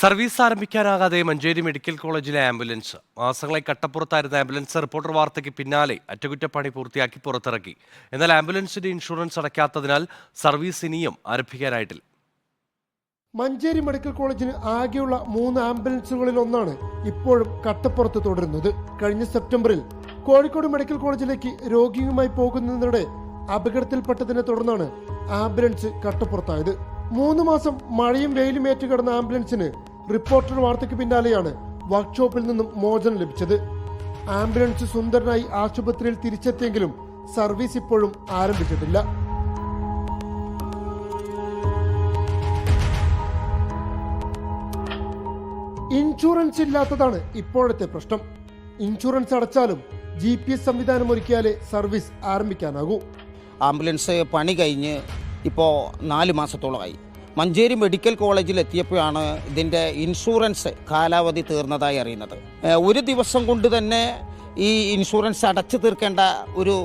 Service ആരംഭിക്കാനാകാതെ Manjeri medical കോളേജിലെ ambulance. മാസങ്ങളായി കട്ടപ്പുറത്തായിരുന്ന ആംബുലൻസ് റിപ്പോർട്ടർ വാർത്തയ്ക്ക് പിന്നാലെ അറ്റകുറ്റപ്പണി പൂർത്തിയാക്കി പുറത്തിറക്കി. എന്നാൽ ആംബുലൻസിന്റെ ഇൻഷുറൻസ് അടയ്ക്കാത്തതിനാൽ സർവീസ് ഇനിയും ആരംഭിക്കാനായിട്ടില്ല. മഞ്ചേരി മെഡിക്കൽ കോളേജിന് ആകെയുള്ള മൂന്ന് ആംബുലൻസുകളിൽ ഒന്നാണ് ഇപ്പോഴും കട്ടപ്പുറത്ത് തുടരുന്നത്. കഴിഞ്ഞ സെപ്റ്റംബറിൽ കോഴിക്കോട് മെഡിക്കൽ കോളേജിലേക്ക് രോഗിയുമായി പോകുന്നതിനിടെ അപകടത്തിൽപ്പെട്ടതിനെ തുടർന്നാണ് ആംബുലൻസ് കട്ടപ്പുറത്തായത്. മൂന്ന് മാസം മഴയും വെയിലും ഏറ്റുകിടന്ന ആംബുലൻസിന് റിപ്പോർട്ടർ വാർത്തയ്ക്ക് പിന്നാലെയാണ് വർക്ക്ഷോപ്പിൽ നിന്നും മോചനം ലഭിച്ചത്. ആംബുലൻസ് സുന്ദരനായി ആശുപത്രിയിൽ തിരിച്ചെത്തിയെങ്കിലും സർവീസ് ഇപ്പോഴും ആരംഭിച്ചിട്ടില്ല. ഇൻഷുറൻസ് ഇല്ലാത്തതാണ് ഇപ്പോഴത്തെ പ്രശ്നം. ഇൻഷുറൻസ് അടച്ചാലും ജി പി എസ് സംവിധാനം ഒരുക്കിയാലേ സർവീസ് ആരംഭിക്കാനാകൂ. ആംബുലൻസ് പണി കഴിഞ്ഞ് ഇപ്പോൾ നാല് മാസത്തോളമായി. മഞ്ചേരി മെഡിക്കൽ കോളേജിൽ എത്തിയപ്പോഴാണ് ഇതിന്റെ ഇൻഷുറൻസ് കാലാവധി തീർന്നതായി അറിയുന്നത്. ഒരു ദിവസം കൊണ്ട് തന്നെ ഈ ഇൻഷുറൻസ് അടച്ചു തീർക്കേണ്ട ഒരു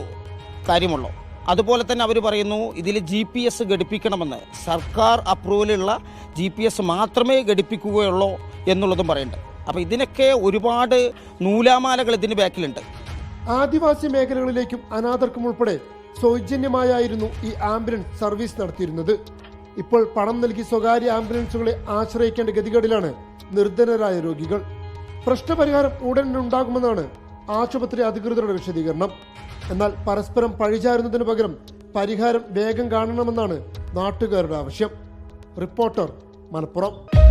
കാര്യമുള്ളൂ. അതുപോലെ തന്നെ അവർ പറയുന്നു ഇതിൽ ജി പി എസ് ഘടിപ്പിക്കണമെന്ന്. സർക്കാർ അപ്രൂവലുള്ള ജി പി എസ് മാത്രമേ ഘടിപ്പിക്കുകയുള്ളൂ എന്നുള്ളതും പറയുന്നുണ്ട്. അപ്പോൾ ഇതിനൊക്കെ ഒരുപാട് നൂലാമാലകൾ ഇതിന് ബാക്കിലുണ്ട്. ആദിവാസി മേഖലകളിലേക്കും അനാഥർക്കും ഉൾപ്പെടെ സൗജന്യമായായിരുന്നു ഈ ആംബുലൻസ് സർവീസ് നടത്തിയിരുന്നത്. ഇപ്പോൾ പണം നൽകി സ്വകാര്യ ആംബുലൻസുകളെ ആശ്രയിക്കേണ്ട ഗതികേടിലാണ് നിർധനരായ രോഗികൾ. പ്രശ്നപരിഹാരം ഉടൻ ഉണ്ടാകുമെന്നാണ് ആശുപത്രി അധികൃതരുടെ വിശദീകരണം. എന്നാൽ പരസ്പരം പഴിചാരുന്നതിന് പകരം പരിഹാരം വേഗം കാണണമെന്നാണ് നാട്ടുകാരുടെ ആവശ്യം. റിപ്പോർട്ടർ മലപ്പുറം.